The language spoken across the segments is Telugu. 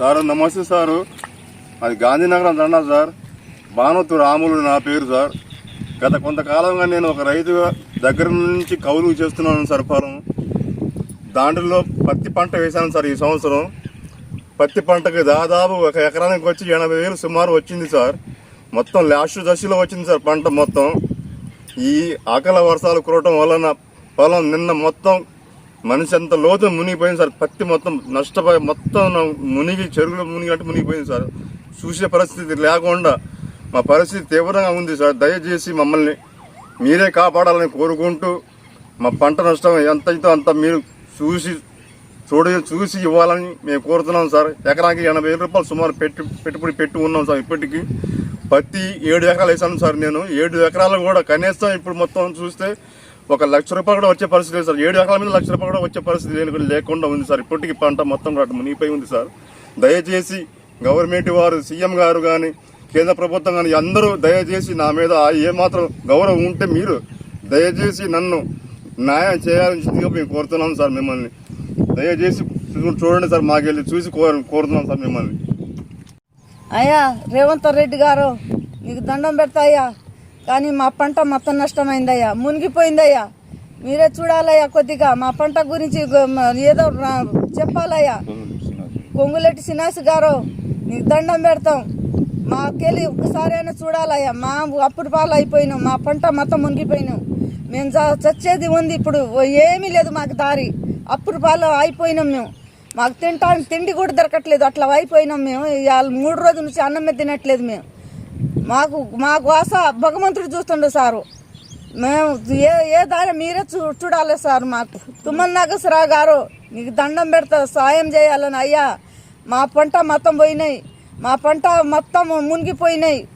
సార్ నమస్తే సారు. అది గాంధీనగరం దండా సార్. భానుతు రాములు నా పేరు సార్. గత కొంతకాలంగా నేను ఒక రైతు దగ్గర నుంచి కౌలు చేస్తున్నాను సార్ పొలం దాంట్లో పత్తి పంట వేశాను సార్ ఈ సంవత్సరం. పత్తి పంటకి దాదాపు ఒక ఎకరానికి వచ్చి ఎనభై వేలు సుమారు వచ్చింది సార్. మొత్తం లాస్ట్ దశలో వచ్చింది సార్ పంట మొత్తం. ఈ ఆకల వర్షాలు కురవటం వలన పొలం నిన్న మొత్తం మనిషి అంత లోతు మునిగిపోయింది సార్. పత్తి మొత్తం నష్టపోయి మొత్తం మునిగి చెరువులో మునిగినట్టు మునిగిపోయింది సార్. చూసే పరిస్థితి లేకుండా మా పరిస్థితి తీవ్రంగా ఉంది సార్. దయచేసి మమ్మల్ని మీరే కాపాడాలని కోరుకుంటూ మా పంట నష్టం ఎంత అయితే అంత మీరు చూసి చూడ చూసి ఇవ్వాలని మేము కోరుతున్నాం సార్. ఎకరానికి ఎనభై వేల రూపాయలు సుమారు పెట్టి పెట్టుబడి పెట్టి ఉన్నాం సార్ ఇప్పటికీ. పత్తి ఏడు ఎకరాలు వేసాను సార్ నేను. ఏడు ఎకరాలు కూడా కనీసం ఇప్పుడు మొత్తం చూస్తే ఒక లక్ష రూపాయలు కూడా వచ్చే పరిస్థితి లేదు సార్. ఏడు ఎకరాల మీద లక్ష రూపాయలు కూడా వచ్చే పరిస్థితి లేని లేకుండా ఉంది సార్. ఇప్పటికీ పంట మొత్తం కూడా మునిగిపోయి ఉంది సార్. దయచేసి గవర్నమెంట్ వారు సీఎం గారు కానీ కేంద్ర ప్రభుత్వం కానీ అందరూ దయచేసి నా మీద ఏమాత్రం గౌరవం ఉంటే మీరు దయచేసి నన్ను న్యాయం చేయాలని మేము కోరుతున్నాం సార్ మిమ్మల్ని. దయచేసి చూడండి సార్ మాకెళ్ళి చూసి కోరు కోరుతున్నాం సార్ మిమ్మల్ని. అయ్యా రేవంత్ రెడ్డి గారు నీకు దండం పెడతాయ్యా కానీ మా పంట మొత్తం నష్టమైందయ్యా. మునిగిపోయిందయ్యా. మీరే చూడాలయ్యా కొద్దిగా. మా పంట గురించి ఏదో చెప్పాలయ్యా. కొంగులెట్టి సినాసి గారు నీకు దండం పెడతాం. మాకెళ్ళి ఒక్కసారి అయినా చూడాలయ్యా. మా అప్పుడు పాలు అయిపోయినాం మా పంట మొత్తం మునిగిపోయినాం. మేము చచ్చేది ఉంది ఇప్పుడు. ఏమీ లేదు మాకు దారి. అప్పుడు పాలు అయిపోయినాం మేము. మాకు తింటానికి తిండి కూడా దొరకట్లేదు. అట్లా అయిపోయినాం మేము. ఇవాళ మూడు రోజుల నుంచి అన్నమే తినట్లేదు మేము. మాకు మా కోసం భగవంతుడు చూస్తుండే సారు. మేము ఏ ఏ దారి మీరే చూ చూడాలి సార్ మాకు. తుమ్మల నాగేశ్వరరావు గారు నీకు దండం పెడతా సాయం చేయాలని అయ్యా. మా పంట మొత్తం పోయినాయి. మా పంట మొత్తం మునిగిపోయినాయి.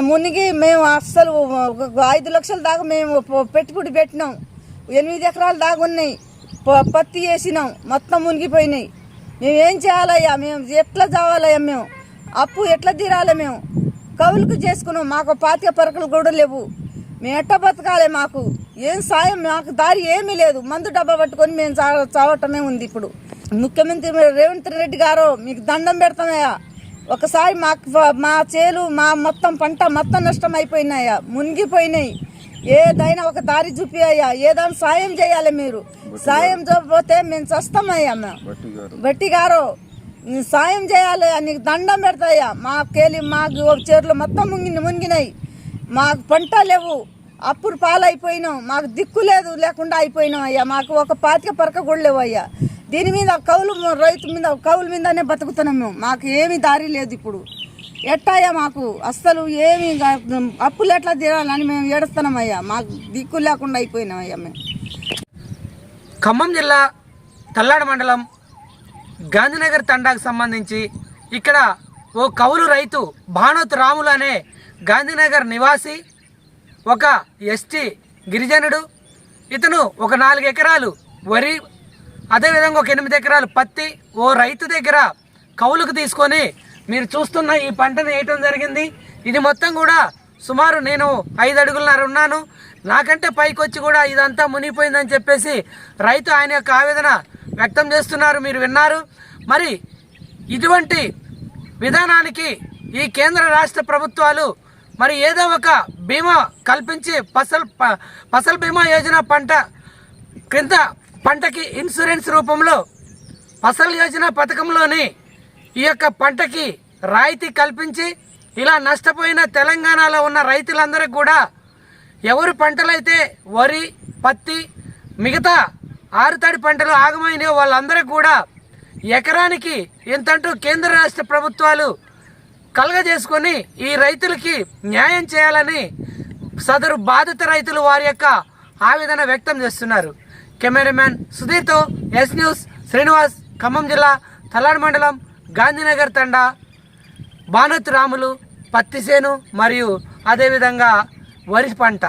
మునిగి మేము అస్సలు ఐదు లక్షల దాకా మేము పెట్టుబడి పెట్టినాం. ఎనిమిది ఎకరాల దాకా ఉన్నాయి. ప- పత్తి వేసినాం. మొత్తం మునిగిపోయినాయి. మేము ఏం చేయాలయ్యా? మేము ఎట్లా చావాలయ్యా మేము? అప్పు ఎట్లా తీరాలి మేము? కవులకు చేసుకున్నాం. మాకు పాతిక పరకలు కూడా లేవు. మేము ఎట్ట బతకాలి మాకు? ఏం సాయం? మాకు దారి ఏమీ లేదు. మందు డబ్బా పట్టుకొని మేము చా చావటమే ఉంది ఇప్పుడు. ముఖ్యమంత్రి రేవంత్ రెడ్డి గారు మీకు దండం పెడతామయ్యా ఒకసారి మాకు మా చేలు మా మొత్తం పంట మొత్తం నష్టం అయిపోయినాయా మునిగిపోయినాయి. ఏదైనా ఒక దారి చూపియ్యా ఏదైనా సాయం చేయాలి మీరు. సాయం చేయకపోతే మేము చస్తామయ్యా బట్టి గారు సాయం చేయాలి నీకు దండం పెడతాయా మాకేలి మాకు చెర్లు మొత్తం మునిగి మునిగినాయి. మాకు పంట లేవు. అప్పుడు పాలైపోయినాం. మాకు దిక్కు లేదు లేకుండా అయిపోయినాం అయ్యా. మాకు ఒక పాతిక పరక కూడా లేవు అయ్యా. దీని మీద కౌలు రైతు మీద కౌలు మీదనే బతుకుతున్నాం మేము. మాకు ఏమీ దారి లేదు ఇప్పుడు. ఎట్టాయా మాకు? అస్సలు ఏమి అప్పులు ఎట్లా తీరాలని మేము ఏడుస్తున్నాం అయ్యా. మాకు దిక్కు లేకుండా అయిపోయినాం అయ్యా మేము. ఖమ్మం జిల్లా తల్లాడ మండలం గాంధీనగర్ తండాకు సంబంధించి ఇక్కడ ఓ కౌలు రైతు భానోత్ రాములు అనే గాంధీనగర్ నివాసి ఒక ఎస్టీ గిరిజనుడు ఇతను ఒక నాలుగు ఎకరాలు వరి అదేవిధంగా ఒక ఎనిమిది ఎకరాలు పత్తి ఓ రైతు దగ్గర కౌలుకు తీసుకొని మీరు చూస్తున్న ఈ పంటను వేయటం జరిగింది. ఇది మొత్తం కూడా సుమారు నేను ఐదు అడుగులన్నర ఉన్నాను. నాకంటే పైకి వచ్చి కూడా ఇదంతా మునిగిపోయిందని చెప్పేసి రైతు ఆయన యొక్క ఆవేదన వ్యక్తం చేస్తున్నారు మీరు విన్నారు. మరి ఇటువంటి విధానానికి ఈ కేంద్ర రాష్ట్ర ప్రభుత్వాలు మరి ఏదో ఒక బీమా కల్పించి ఫసల్ ప- ఫసల్ బీమా యోజన పంట క్రింద పంటకి ఇన్సూరెన్స్ రూపంలో ఫసల్ యోజన పథకంలోని ఈ యొక్క పంటకి రాయితీ కల్పించి ఇలా నష్టపోయిన తెలంగాణలో ఉన్న రైతులందరికీ కూడా ఎవరు పంటలైతే వరి పత్తి మిగతా ఆరుతడి పంటలు ఆగమైన వాళ్ళందరూ కూడా ఎకరానికి ఎంతంటూ కేంద్ర రాష్ట్ర ప్రభుత్వాలు కలగజేసుకొని ఈ రైతులకి న్యాయం చేయాలని సదరు బాధిత రైతులు వారి యొక్క ఆవేదన వ్యక్తం చేస్తున్నారు. కెమెరామ్యాన్ సుధీర్తో ఎస్ న్యూస్ శ్రీనివాస్ ఖమ్మం జిల్లా తలాడ్ మండలం గాంధీనగర్ తండా బానత్ రాములు పత్తిసేను మరియు అదేవిధంగా వరి పంట.